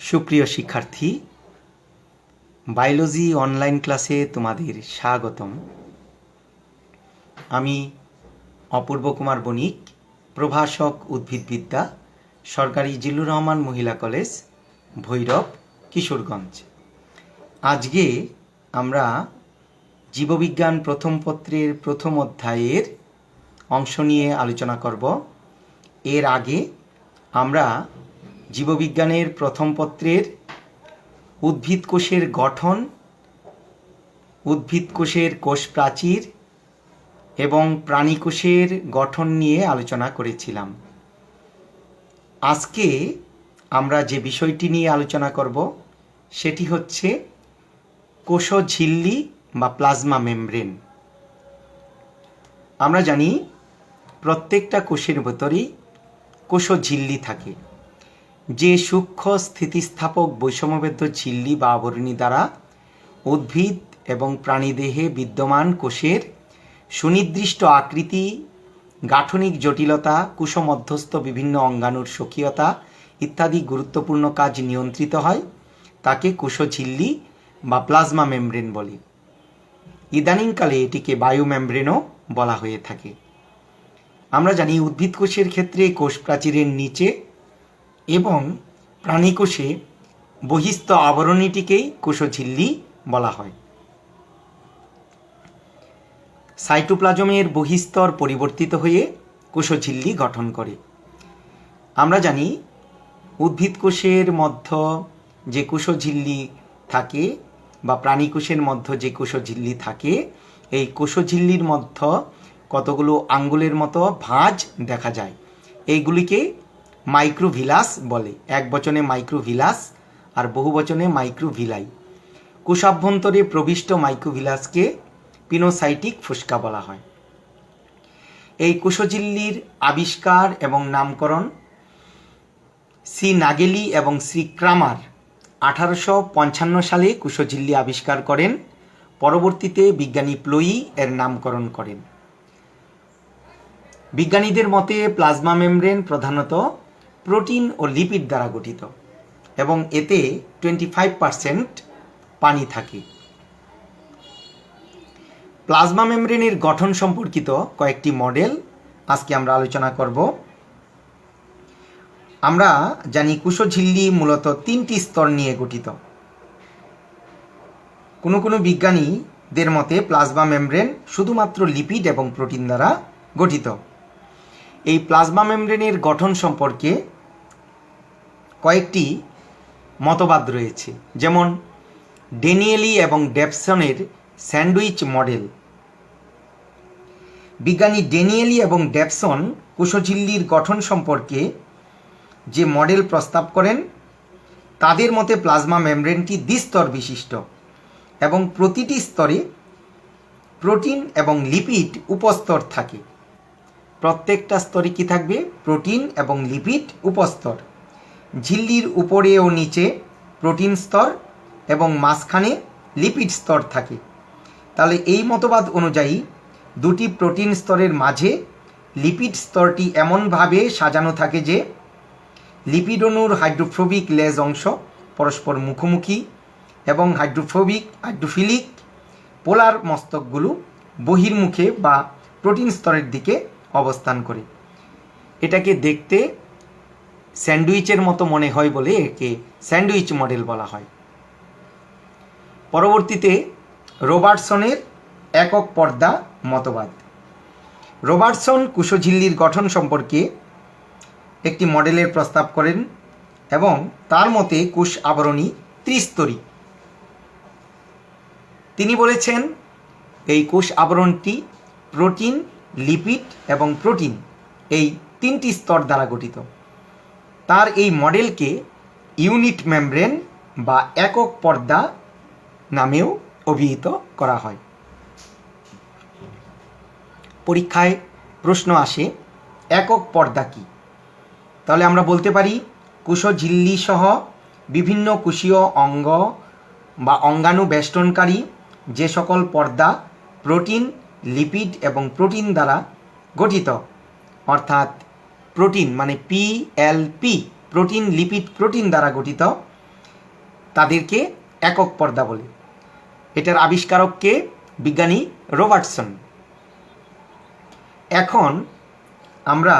সুপ্রিয় শিক্ষার্থী, biology online ক্লাসে তোমাদের স্বাগতম। আমি অপূর্ব কুমার বণিক, প্রভাষক উদ্ভিদবিদ্যা, সরকারি জিল্লুর রহমান মহিলা কলেজ, ভৈরব, কিশোরগঞ্জ। আজকে আমরা জীববিজ্ঞান প্রথম পত্রের প্রথম অধ্যায়ের অংশ নিয়ে আলোচনা করব। এর আগে আমরা জীববিজ্ঞানের প্রথম পত্রের উদ্ভিদ কোষের গঠন, উদ্ভিদ কোষের কোষ প্রাচীর এবং প্রাণী কোষের গঠন নিয়ে আলোচনা করেছিলাম। আজকে আমরা যে বিষয়টি নিয়ে আলোচনা করব, সেটি হচ্ছে কোষঝিল্লি বা প্লাজমা মেমব্রেন। আমরা জানি প্রত্যেকটা কোষের ভেতরেই কোষঝিল্লি থাকে। যে সূক্ষ্ম স্থিতিস্থাপক বৈষম্যবেদ্য ঝিল্লি বা আবরণী দ্বারা উদ্ভিদ এবং প্রাণীদেহে বিদ্যমান কোষের সুনির্দিষ্ট আকৃতি, গাঠনিক জটিলতা, কুশমধ্যস্থ বিভিন্ন অঙ্গাণুর সক্রিয়তা ইত্যাদি গুরুত্বপূর্ণ কাজ নিয়ন্ত্রিত হয়, তাকে কোষঝিল্লি বা প্লাজমা মেমব্রেন বলে। ইদানিংকালে এটিকে বায়ু মেমব্রেনও বলা হয়ে থাকে। আমরা জানি উদ্ভিদ কোষের ক্ষেত্রে কোষ প্রাচীরের নিচে এবং প্রাণীকোষে বহিস্থ আবরণীটিকেই কোষঝিল্লি বলা হয়। সাইটোপ্লাজমের বহিস্তর পরিবর্তিত হয়ে কোষঝিল্লি গঠন করে। আমরা জানি, উদ্ভিদ কোষের মধ্য যে কোষঝিল্লি থাকে বা প্রাণী কোষের মধ্য যে কোষঝিল্লি থাকে, এই কোষঝিল্লির মধ্য কতগুলো আঙ্গুলের মতো ভাঁজ দেখা যায়। এইগুলিকে মাইক্রোভিলাস বলে। এক বচনে মাইক্রোভিলাস আর বহু বচনে মাইক্রোভিলাই। কোষাভ্যন্তরে প্রবিষ্ট মাইক্রোভিলাসকে পিনোসাইটিক ফুসকা বলা হয়। এই কোষঝিল্লির আবিষ্কার এবং নামকরণ সি নাগেলি এবং শ্রী ক্রামার আঠারোশো পঞ্চান্ন সালে কুশঝিল্লি আবিষ্কার করেন। পরবর্তীতে বিজ্ঞানী প্লোয়ি এর নামকরণ করেন। বিজ্ঞানীদের মতে প্লাজমা মেমব্রেন প্রধানত প্রোটিন ও লিপিড দ্বারা গঠিত এবং এতে টোয়েন্টি ফাইভ পারসেন্ট পানি থাকে। প্লাজমা মেমব্রেনের গঠন সম্পর্কিত কয়েকটি মডেল আজকে আমরা আলোচনা করব। আমরা জানি কুশঝিল্লি মূলত তিনটি স্তর নিয়ে গঠিত। কোনো কোনো বিজ্ঞানীদের মতে প্লাজমা মেমব্রেন শুধুমাত্র লিপিড এবং প্রোটিন দ্বারা গঠিত। এই প্লাজমা মেমব্রেনের গঠন সম্পর্কে কয়েকটি মতবাদ রয়েছে। যেমন, ডেনিয়েলি এবং ডেপসনের স্যান্ডউইচ মডেল। বিজ্ঞানী ডেনিয়েলি এবং ডেপসন কোষঝিল্লির গঠন সম্পর্কে যে মডেল প্রস্তাব করেন, তাদের মতে প্লাজমা মেমব্রেনটি দ্বিস্তর বিশিষ্ট এবং প্রতিটি স্তরে প্রোটিন এবং লিপিড উপস্তর থাকে। প্রত্যেকটা স্তরে কি থাকবে? প্রোটিন এবং লিপিড উপস্তর। ঝিল্লির উপরে ও নিচে প্রোটিন স্তর এবং মাঝখানে লিপিড স্তর থাকে। তাহলে এই মতবাদ অনুযায়ী দুটি প্রোটিন স্তরের মাঝে লিপিড স্তরটি এমনভাবে সাজানো থাকে যে লিপিড অণুর হাইড্রোফোবিক লেজ অংশ পরস্পর মুখোমুখি এবং হাইড্রোফোবিক, হাইড্রোফিলিক পোলার মস্তকগুলো বহির্মুখে বা প্রোটিন স্তরের দিকে অবস্থান করে। এটাকে দেখতে স্যান্ডউইচের মতো মনে হয় বলে একে স্যান্ডউইচ মডেল বলা হয়। পরবর্তীতে রোবার্টসনের একক পর্দা মতবাদ। রোবার্টসন কুশঝিল্লির গঠন সম্পর্কে একটি মডেলের প্রস্তাব করেন এবং তার মতে কুশ আবরণী ত্রিস্তরী। তিনি বলেছেন, এই কোষ আবরণটি প্রোটিন, লিপিড এবং প্রোটিন, এই তিনটি স্তর দ্বারা গঠিত। তার এই মডেলকে ইউনিট মেমব্রেন বা একক পর্দা নামেও অভিহিত করা হয়। পরীক্ষায় প্রশ্ন আসে, একক পর্দা কি? তাহলে আমরা বলতে পারি, কুশঝিল্লি সহ বিভিন্ন কুশীয় অঙ্গ বা অঙ্গাণু বেষ্টনকারী যে সকল পর্দা প্রোটিন, লিপিড এবং প্রোটিন দ্বারা গঠিত। অর্থাৎ প্রোটিন মানে P L P protein, lipid protein দ্বারা গঠিত, তাদেরকে একক পর্দা বলে। এটার আবিষ্কারককে বিজ্ঞানী রবার্টসন। এখন আমরা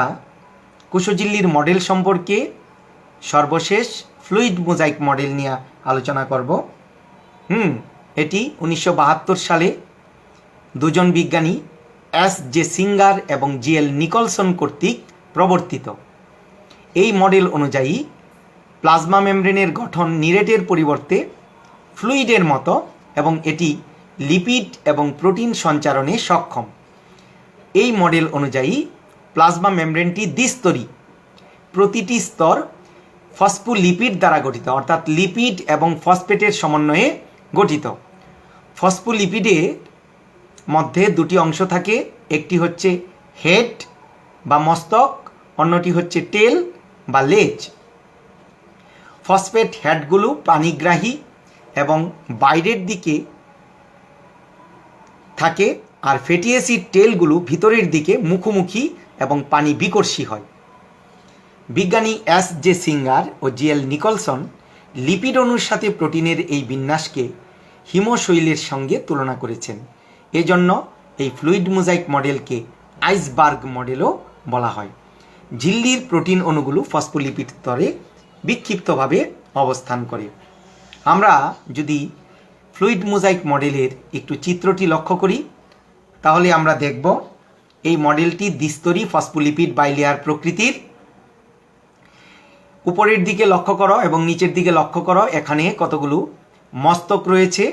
কুশজিল্লির মডেল সম্পর্কে সর্বশেষ ফ্লুইড মোজাইক মডেল নিয়ে আলোচনা করব। হুম, এটি উনিশশো বাহাত্তর সালে দুজন বিজ্ঞানী, এস জে সিঙ্গার এবং জি এল নিকলসন কর্তৃক প্রবর্তিত। এই মডেল অনুযায়ী প্লাজমা মেমব্রেনের গঠন নিরেটের পরিবর্তে ফ্লুইডের মতো এবং এটি লিপিড এবং প্রোটিন সঞ্চারণে সক্ষম। এই মডেল অনুযায়ী প্লাজমা মেমব্রেনটি দ্বিস্তরী। প্রতিটি স্তর ফসফোলিপিড দ্বারা গঠিত, অর্থাৎ লিপিড এবং ফসফেটের সমন্বয়ে গঠিত। ফসফোলিপিডের মধ্যে দুটি অংশ থাকে, একটি হচ্ছে হেড বা মস্তক অন্যটি হচ্ছে টেল বা লেজ। ফসফেট হেডগুলো পানিগ্রাহী এবং বাইরের দিকে থাকে আর ফ্যাটি অ্যাসিড টেলগুলো ভিতরের দিকে মুখোমুখি এবং পানি বিকর্ষী হয়। বিজ্ঞানী এস জে সিঙ্গার ও জি এল নিকলসন লিপিড অণুর সাথে প্রোটিনের এই বিন্যাসকে হিমশৈলের সঙ্গে তুলনা করেছেন। এজন্য এই ফ্লুইড মোজাইক মডেলকে আইসবার্গ মডেলও বলা হয়। ঝিল্লির প্রোটিন অণুগুলো ফসফোলিপিড স্তরে বিক্ষিপ্তভাবে অবস্থান করে। আমরা যদি ফ্লুইড মোজাইক মডেলের একটু চিত্রটি লক্ষ্য করি, তাহলে আমরা দেখব এই মডেলটি দ্বিস্তরী ফসফোলিপিড বাইলেয়ার প্রকৃতির। উপরের দিকে লক্ষ্য করো এবং নিচের দিকে লক্ষ্য করো, এখানে কতগুলো মস্তক রয়েছে,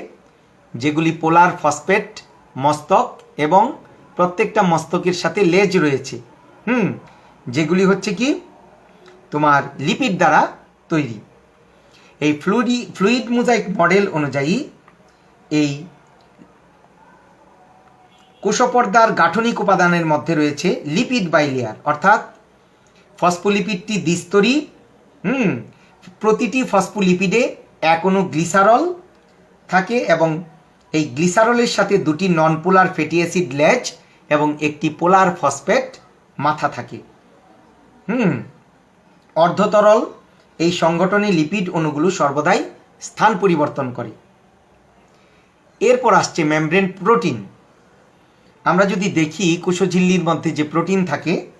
যেগুলি পোলার ফসফেট, মস্তক এবং প্রত্যেকটা মস্তকের সাথে লেজ রয়েছে। হুম যেগুলি হচ্ছে কি? তোমার লিপিড দ্বারা তৈরি। এই ফ্লুইডি ফ্লুইড মোজাইক মডেল অনুযায়ী এই কোষপর্দার গাঠনিক উপাদানের মধ্যে রয়েছে লিপিড বাইলেয়ার অর্থাৎ ফসফোলিপিডটি দ্বিস্তরী, হুম, প্রতিটি ফসফোলিপিডে এক অণু গ্লিসারল থাকে এবং এই গ্লিসারলের সাথে দুটি নন পোলার ফ্যাটি অ্যাসিড লেজ এবং একটি পোলার ফসফেট মাথা থাকে। হুম। অর্ধতরল এই সংগঠনে লিপিড অণুগুলো সর্বদাই স্থান পরিবর্তন করে। এরপর আসছে মেমব্রেন প্রোটিন। আমরা যদি দেখি কুশঝিল্লির মধ্যে যে প্রোটিন থাকে,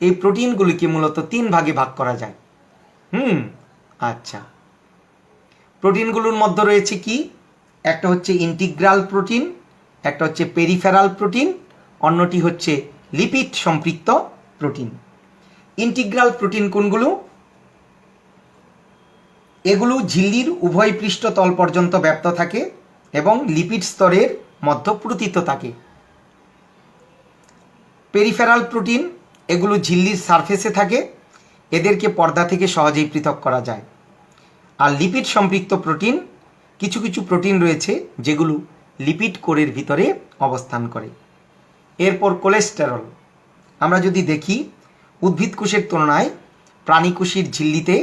এই প্রোটিনগুলিকে মূলত তিন ভাগে ভাগ করা যায়। হুম আচ্ছা। প্রোটিনগুলোর মধ্যে রয়েছে কি? একটা হচ্ছে ইন্টিগ্রাল প্রোটিন, একটা হচ্ছে পেরিফেরাল প্রোটিন, অন্যটি হচ্ছে লিপিড সম্পৃক্ত প্রোটিন। ইন্টিগ্রাল প্রোটিন কোনগুলো? এগুলো ঝিল্লির উভয় পৃষ্ঠতল পর্যন্ত ব্যাপ্ত থাকে এবং লিপিড স্তরের মধ্যপ্রুতিত থাকে। পেরিফেরাল প্রোটিন এগুলো ঝিল্লির সারফেসে থাকে, এদেরকে পর্দা থেকে সহজেই পৃথক করা যায়। আর লিপিড সম্পৃক্ত প্রোটিন, কিছু কিছু প্রোটিন রয়েছে যেগুলো লিপিড কোরের ভিতরে অবস্থান করে। এরপর কোলেস্টেরল। আমরা যদি দেখি উদ্ভিদ কোষের তুলনায় প্রাণী কোষের ঝিল্লিতে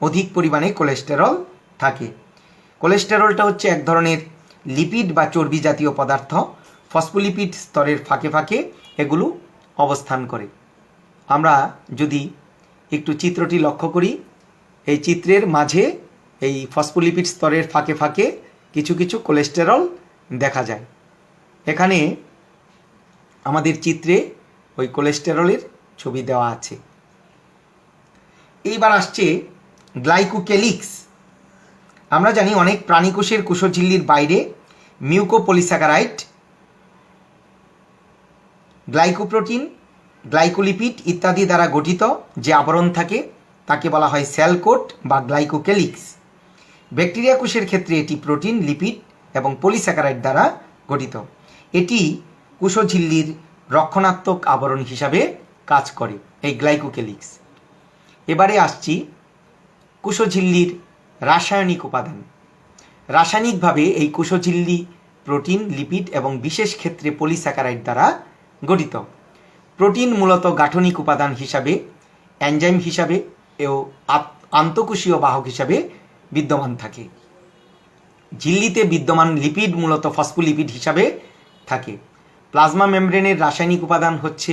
অধিক পরিমাণে কোলেস্টেরল থাকে। কোলেস্টেরলটা হচ্ছে এক ধরনের লিপিড বা চর্বি জাতীয় পদার্থ। ফসফোলিপিড স্তরের ফাঁকে ফাঁকে এগুলো অবস্থান করে। আমরা যদি একটু চিত্রটি লক্ষ্য করি, এই চিত্রের মাঝে এই ফসফোলিপিড স্তরের ফাঁকে ফাঁকে কিছু কিছু কোলেস্টেরল দেখা যায়। এখানে আমাদের চিত্রে ওই কোলেস্টেরলের ছবি দেওয়া আছে। এইবার আসছে গ্লাইকোকেলিক্স। আমরা জানি অনেক প্রাণীকোষের কুশঝিল্লির বাইরে মিউকোপলিস্যাকারাইট গ্লাইকোপ্রোটিন, গ্লাইকোলিপিড ইত্যাদি দ্বারা গঠিত যে আবরণ থাকে, তাকে বলা হয় সেলকোট বা গ্লাইকোকেলিক্স। ব্যাকটেরিয়া কোষের ক্ষেত্রে এটি প্রোটিন, লিপিড এবং পলিস্যাকারাইড দ্বারা গঠিত। এটি কুশঝিল্লির রক্ষণাত্মক আবরণ হিসাবে কাজ করে, এই গ্লাইকোকেলিক্স। এবারে আসছি কুশঝিল্লির রাসায়নিক উপাদান। রাসায়নিকভাবে এই কুশঝিল্লি প্রোটিন, লিপিড এবং বিশেষ ক্ষেত্রে পলিস্যাকারাইড দ্বারা গঠিত। প্রোটিন মূলত গাঠনিক উপাদান হিসাবে অ্যানজাইম হিসাবে ও আন্তঃকোষীয় বাহক হিসাবে বিদ্যমান থাকে। ঝিল্লিতে বিদ্যমান লিপিড মূলত ফসফোলিপিড হিসাবে থাকে। প্লাজমা মেমব্রেনের রাসায়নিক উপাদান হচ্ছে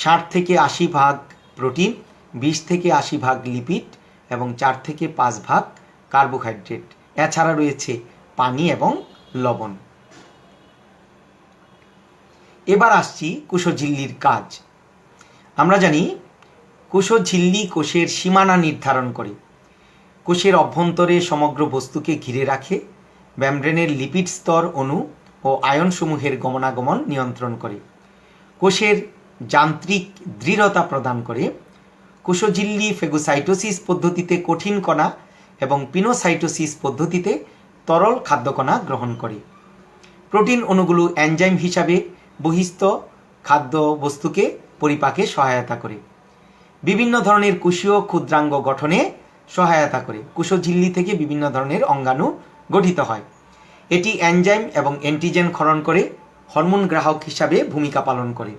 ষাট থেকে আশি ভাগ প্রোটিন, বিশ থেকে আশি ভাগ লিপিড এবং চার থেকে পাঁচ ভাগ কার্বোহাইড্রেট। এছাড়া রয়েছে পানি এবং লবণ। এবার আসছি কুশঝিল্লির কাজ। আমরা জানি কুশঝিল্লি কোষের সীমানা নির্ধারণ করে। কোষের অভ্যন্তরে সমগ্র বস্তুকে ঘিরে রাখে ব্যামব্রেনের লিপিড স্তর অণু ও আয়নসমূহের গমনাগমন নিয়ন্ত্রণ করে। কোষের যান্ত্রিক দৃঢ়তা প্রদান করে। কোষঝিল্লি ফেগোসাইটোসিস পদ্ধতিতে কঠিন কণা এবং পিনোসাইটোসিস পদ্ধতিতে তরল খাদ্যকণা গ্রহণ করে। প্রোটিন অণুগুলো এনজাইম হিসাবে বহিস্থ খাদ্য বস্তুকে পরিপাকে সহায়তা করে। বিভিন্ন ধরনের কুশীয় ক্ষুদ্রাঙ্গ গঠনে সহায়তা করে। কুশঝিল্লি থেকে বিভিন্ন ধরনের অঙ্গাণু গঠিত হয়। এটি এনজাইম এবং অ্যান্টিজেন ক্ষরণ করে, হরমোন গ্রাহক হিসাবে ভূমিকা পালন করে।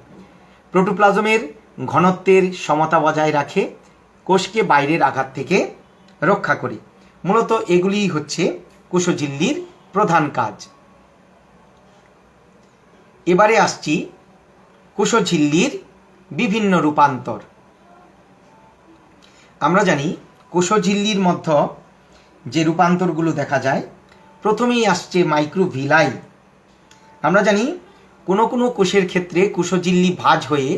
প্রোটোপ্লাজমের ঘনত্বের সমতা বজায় রাখে, কোষকে বাইরের আঘাত থেকে রক্ষা করে। মূলত এগুলিই হচ্ছে কুশঝিল্লির প্রধান কাজ। এবারে আসছি কুশঝিল্লির বিভিন্ন রূপান্তর। আমরা জানি কোষঝিল্লির মধ্য যে রূপান্তরগুলো দেখা যায়, প্রথমেই আসছে মাইক্রোভিলাই। আমরা জানি কোনো কোনো কোষের ক্ষেত্রে কুশঝিল্লি ভাঁজ হয়ে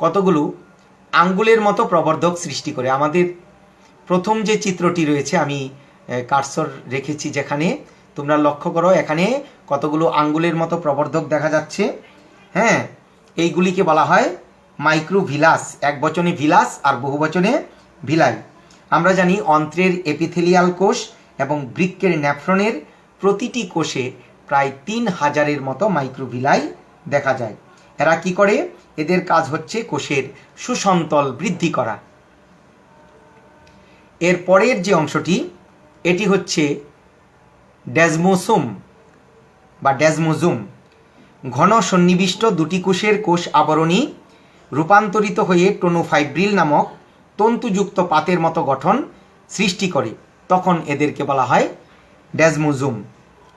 কতগুলো আঙ্গুলের মতো প্রবর্ধক সৃষ্টি করে। আমাদের প্রথম যে চিত্রটি রয়েছে, আমি কারসর রেখেছি যেখানে তোমরা লক্ষ্য করো, এখানে কতগুলো আঙ্গুলের মতো প্রবর্ধক দেখা যাচ্ছে। হ্যাঁ এইগুলিকে বলা হয় মাইক্রোভিলাস, এক বচনে ভিলাস আর বহু বচনে ভিলাই। আমরা জানি অন্ত্রের এপিথেলিয়াল কোষ এবং বৃক্কের ন্যাফ্রনের প্রতিটি কোষে প্রায় তিন হাজারের মতো মাইক্রোভিলাই দেখা যায়। এরা কি করে? এদের কাজ হচ্ছে কোষের সুসন্তল বৃদ্ধি করা। এর পরের যে অংশটি, এটি হচ্ছে ড্যাজমোসোম বা ড্যাজমোজুম ঘন সন্নিবিষ্ট দুটি কোষের কোষ আবরণী রূপান্তরিত হয়ে টোনোফাইব্রিল নামক তন্তুযুক্ত পাতের মতো গঠন সৃষ্টি করে। তখন এদেরকে বলা হয় ড্যাজমোজুম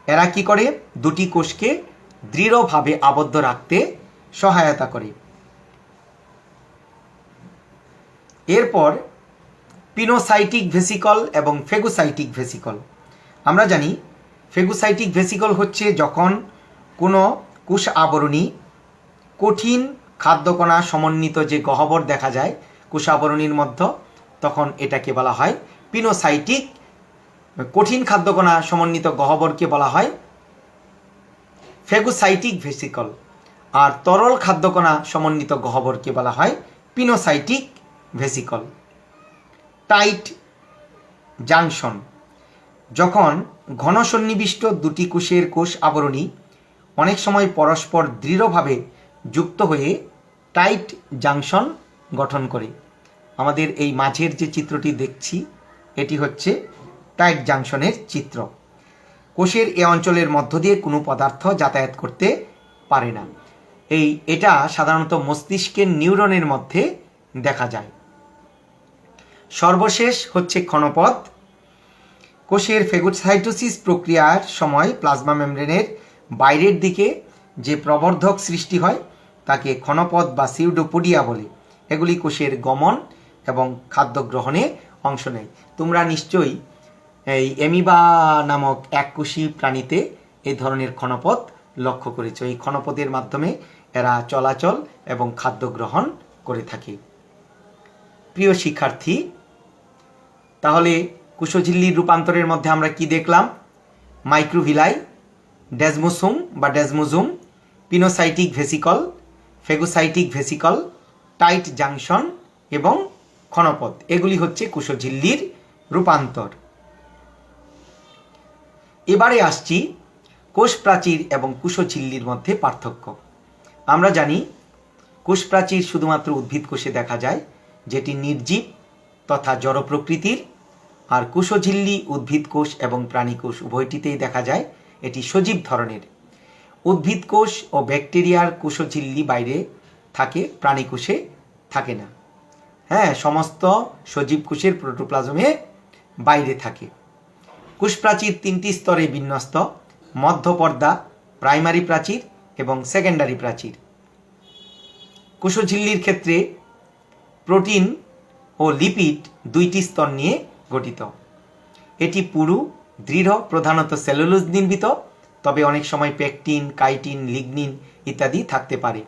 এরা কি করে? দুটি কোষকে দৃঢ়ভাবে আবদ্ধ রাখতে সহায়তা করে। এরপর পিনোসাইটিক ভেসিকল এবং ফেগুসাইটিক ভেসিকল। আমরা জানি ফেগুসাইটিক ভেসিকল হচ্ছে যখন কোনো কোষ আবরণী কঠিন খাদ্যকণা সমন্বিত যে গহ্বর দেখা যায় কোষ আবরণীর মধ্যে, তখন এটাকে বলা হয় পিনোসাইটিক কঠিন খাদ্যকণা সমন্বিত গহ্বরকে বলা হয় ফেগোসাইটিক ভেসিকল আর তরল খাদ্যকণা সমন্বিত গহ্বরকে বলা হয় পিনোসাইটিক ভেসিকল। টাইট জাংশন, যখন ঘন সন্নিবিষ্ট দুটি কোষের কোষ আবরণী অনেক সময় পরস্পর দৃঢ়ভাবে যুক্ত হয়ে টাইট জাংশন গঠন করে। আমাদের এই মাঝের যে চিত্রটি দেখছি, এটি হচ্ছে টাইট জাংশনের চিত্র। কোষের এ অঞ্চলের মধ্য দিয়ে কোনো পদার্থ যাতায়াত করতে পারে না। এই, এটা সাধারণত মস্তিষ্কের নিউরনের মধ্যে দেখা যায়। সর্বশেষ হচ্ছে ক্ষণপথ। কোষের ফেগোসাইটোসিস প্রক্রিয়ার সময় প্লাজমা মেমব্রেনের বাইরের দিকে যে প্রবর্ধক সৃষ্টি হয়, তাকে ক্ষণপথ বা সিউডোপোডিয়া বলে। এগুলি কোষের গমন এবং খাদ্য গ্রহণে অংশ নেয়। তোমরা নিশ্চয়ই এই এমিবা নামক এককোষী প্রাণীতে এই ধরনের ক্ষণপথ লক্ষ্য করেছে। এই ক্ষণপথের মাধ্যমে এরা চলাচল এবং খাদ্য গ্রহণ করে থাকে। প্রিয় শিক্ষার্থী, তাহলে কুশঝিল্লির রূপান্তরের মধ্যে আমরা কি দেখলাম? মাইক্রোভিলাই ড্যাজমোসোম বা desmosome pinocytic vesicle, phagocytic vesicle, tight junction এবং ক্ষণপথ। এগুলি হচ্ছে কুশঝিল্লির রূপান্তর। এবারে আসছি কোষ প্রাচীর এবং কুশঝিল্লির মধ্যে পার্থক্য। আমরা জানি কোষ প্রাচীর শুধুমাত্র উদ্ভিদ কোষে দেখা যায়, যেটি নির্জীব তথা জড় প্রকৃতির আর কুশঝিল্লি উদ্ভিদ কোষ এবং প্রাণী কোষ উভয়টিতেই দেখা যায়, এটি সজীব ধরনের। উদ্ভিদ কোষ ও ব্যাকটেরিয়ার কুশঝিল্লি বাইরে থাকে, প্রাণী কোষে থাকে না। হ্যাঁ সমস্ত সজীব কোষের প্রোটোপ্লাজমে বাইরে থাকে। কোষ প্রাচীর তিনটি স্তরে বিন্যস্ত, মধ্যপর্দা, প্রাইমারি প্রাচীর এবং সেকেন্ডারি প্রাচীর। কুশঝিল্লির ক্ষেত্রে প্রোটিন ও লিপিড দুইটি স্তর নিয়ে গঠিত। এটি পুরু, দৃঢ়, প্রধানত সেলুলোজ নির্মিত, তবে অনেক সময় পেকটিন, কাইটিন, লিগনিন ইত্যাদি থাকতে পারে।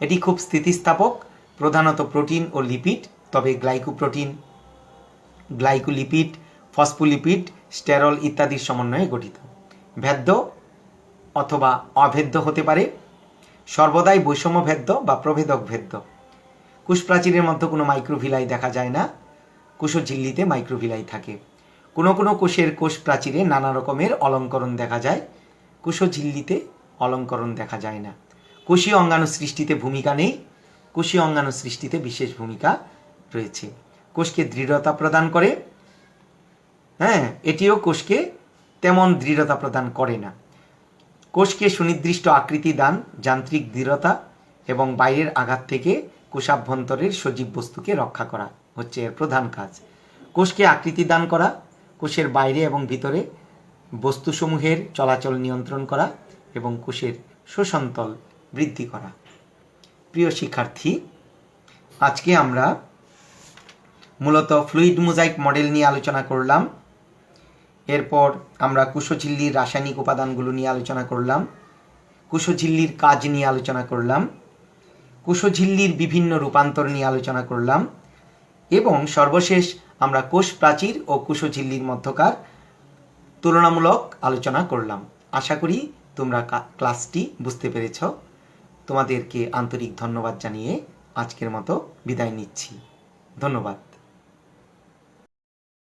এটি খুব স্থিতিস্থাপক, প্রধানত প্রোটিন ও লিপিড, তবে গ্লাইকোপ্রোটিন, গ্লাইকোলিপিড ফসফোলিপিড, স্টেরল ইত্যাদির সমন্বয়ে গঠিত। ভেদ্য অথবা অভেদ্য হতে পারে। সর্বদাই বৈষম্য ভেদ্য বা প্রভেদক ভেদ্য। কুশপ্রাচীরের মধ্যে কোনো মাইক্রোভিলাই দেখা যায় না। কুশঝিল্লিতে মাইক্রোভিলাই থাকে। কোনো কোনো কোষের কোষ প্রাচীরে নানা রকমের অলঙ্করণ দেখা যায়। কুশঝিল্লিতে অলঙ্করণ দেখা যায় না। কোষীয় অঙ্গাণু সৃষ্টিতে ভূমিকা নেই। কোষীয় অঙ্গাণু সৃষ্টিতে বিশেষ ভূমিকা রয়েছে। কোষকে দৃঢ়তা প্রদান করে। হ্যাঁ এটিও কোষকে তেমন দৃঢ়তা প্রদান করে না। কোষকে সুনির্দিষ্ট আকৃতি দান, যান্ত্রিক দৃঢ়তা এবং বাইরের আঘাত থেকে কোষাভ্যন্তরের সজীব বস্তুকে রক্ষা করা হচ্ছে এর প্রধান কাজ। কোষকে আকৃতি দান করা, কোষের বাইরে এবং ভিতরে বস্তুসমূহের চলাচল নিয়ন্ত্রণ করা এবং কোষের শোষণতল বৃদ্ধি করা। প্রিয় শিক্ষার্থী, আজকে আমরা মূলত ফ্লুইড মোজাইক মডেল নিয়ে আলোচনা করলাম। এরপর আমরা কুশঝিল্লির রাসায়নিক উপাদানগুলো নিয়ে আলোচনা করলাম, কুশঝিল্লির কাজ নিয়ে আলোচনা করলাম, কুশঝিল্লির বিভিন্ন রূপান্তর নিয়ে আলোচনা করলাম এবং সর্বশেষ আমরা কোষ প্রাচীর ও কুশঝিল্লির মধ্যকার তুলনামূলক আলোচনা করলাম। আশা করি তোমরা ক্লাসটি বুঝতে পেরেছ। তোমাদেরকে আন্তরিক ধন্যবাদ জানিয়ে আজকের মতো বিদায় নিচ্ছি। ধন্যবাদ।